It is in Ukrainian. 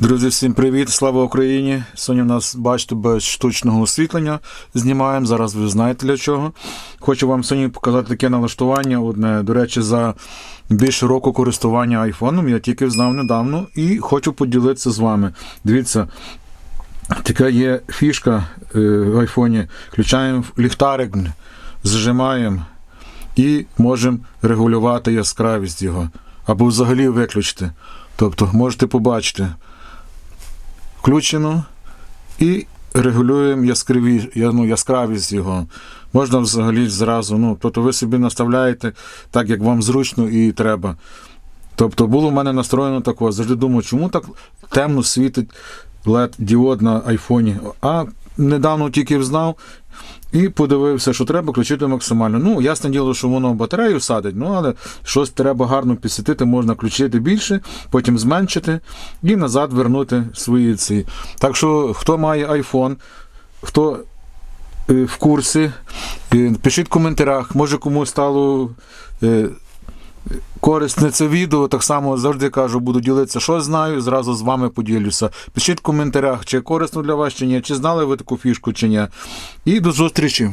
Друзі, всім привіт! Слава Україні! Сьогодні у нас, бачите, без штучного освітлення знімаємо. Зараз ви знаєте для чого. Хочу вам сьогодні показати таке налаштування. Одне, до речі, за більше року користування айфоном я тільки знав недавно і хочу поділитися з вами. Дивіться, така є фішка е, в айфоні. Включаємо ліхтарик, зажимаємо і можемо регулювати яскравість його. Або взагалі виключити. Тобто можете побачити включено і регулюємо яскраві, ну, яскравість його. Можна взагалі зразу. Ну, тобто ви собі наставляєте так, як вам зручно і треба. Тобто було в мене настроєно такого. Завжди думав, чому так темно світить led діод на айфоні. А недавно тільки взнав і подивився, що треба включити максимально. Ну, ясне діло, що воно батарею садить, ну але щось треба гарно підсвітити, можна включити більше, потім зменшити і назад вернути свої ці. Так що, хто має iPhone, хто е, в курсі, е, пишіть в коментарях, може комусь стало. Корисне це відео, так само завжди кажу, буду ділитися, що знаю, зразу з вами поділюся. Пишіть в коментарях, чи корисно для вас, чи ні, чи знали ви таку фішку, чи ні. І до зустрічі.